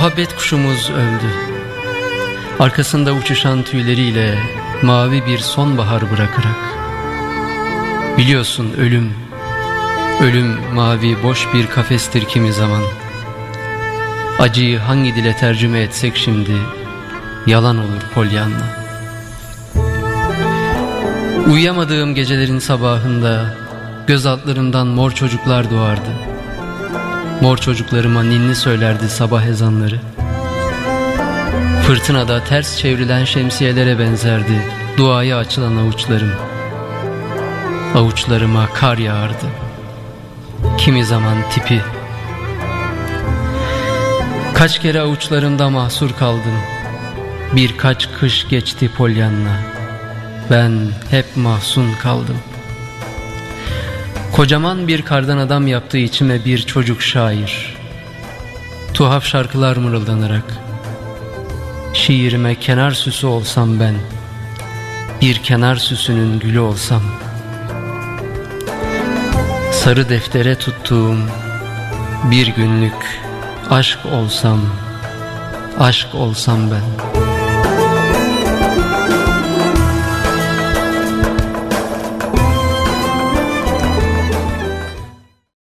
Muhabbet kuşumuz öldü. Arkasında uçuşan tüyleriyle mavi bir sonbahar bırakarak. Biliyorsun ölüm, ölüm mavi boş bir kafestir kimi zaman. Acıyı hangi dile tercüme etsek şimdi yalan olur polyanla. Uyuyamadığım gecelerin sabahında göz altlarımdan mor çocuklar doğardı. Mor çocuklarıma ninni söylerdi sabah ezanları. Fırtınada ters çevrilen şemsiyelere benzerdi duaya açılan avuçlarım. Avuçlarıma kar yağardı. Kimi zaman tipi. Kaç kere avuçlarımda mahsur kaldım. Birkaç kış geçti polyanla. Ben hep mahzun kaldım. Kocaman bir kardan adam yaptığı içime bir çocuk şair. Tuhaf şarkılar mırıldanarak. Şiirime kenar süsü olsam ben. Bir kenar süsünün gülü olsam. Sarı deftere tuttuğum bir günlük aşk olsam. Aşk olsam ben.